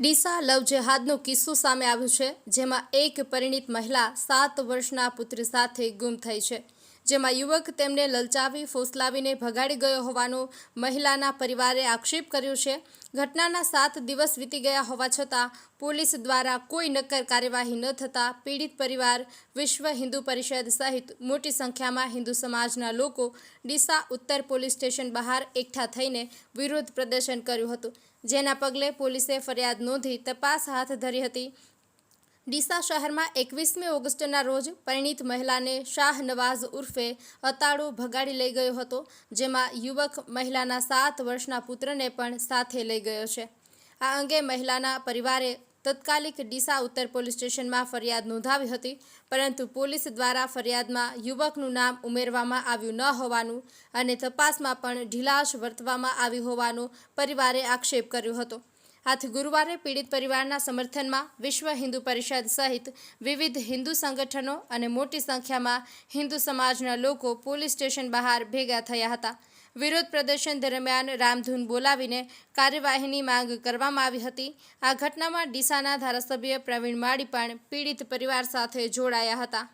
ડીસા લવ જેહાદનો કિસ્સો સામે આવ્યો છે, જેમાં એક પરિણીત મહિલા સાત વર્ષના પુત્ર સાથે ગુમ થઈ છે. જેમાં યુવક તેમને લલચાવી, ફોસલાવીને ભગાડી ગયો હોવાનો મહિલાના પરિવારે આક્ષેપ કર્યો છે. ઘટનાના સાત દિવસ વીતી ગયા હોવા છતાં પોલીસ દ્વારા કોઈ નક્કર કાર્યવાહી ન થતાં પીડિત પરિવાર વિશ્વ હિન્દુ પરિષદ સહિત મોટી સંખ્યામાં હિન્દુ સમાજના લોકો ડીસા ઉત્તર પોલીસ સ્ટેશન બહાર એકઠા થઈને વિરોધ પ્રદર્શન કર્યું હતું. જેના પગલે પોલીસે ફરિયાદ નોંધી તપાસ હાથ ધરી હતી. ડીસા શહેરમાં એકવીસમી ઓગસ્ટના રોજ પરિણીત મહિલાને શાહ નવાઝ ઉર્ફે અતાળુ ભગાડી લઈ ગયો હતો, જેમાં યુવક મહિલાના સાત વર્ષના પુત્રને પણ સાથે લઈ ગયો છે. આ અંગે મહિલાના પરિવારે તત્કાલિક ડીસા ઉત્તર પોલીસ સ્ટેશનમાં ફરિયાદ નોંધાવી હતી, પરંતુ પોલીસ દ્વારા ફરિયાદમાં યુવકનું નામ ઉમેરવામાં આવ્યું ન હોવાનું અને તપાસમાં પણ ઢીલાશ વર્તવામાં આવી હોવાનો પરિવારે આક્ષેપ કર્યો હતો. આથી ગુરુવારે પીડિત પરિવારના સમર્થનમાં વિશ્વ હિન્દુ પરિષદ સહિત વિવિધ હિન્દુ સંગઠનો અને મોટી સંખ્યામાં હિન્દુ સમાજના લોકો પોલીસ સ્ટેશન બહાર ભેગા થયા હતા. વિરોધ પ્રદર્શન દરમિયાન રામધૂન બોલાવીને કાર્યવાહીની માંગ કરવામાં આવી હતી. આ ઘટનામાં ડીસાના ધારાસભ્ય પ્રવીણ માળી પણ પીડિત પરિવાર સાથે જોડાયા હતા.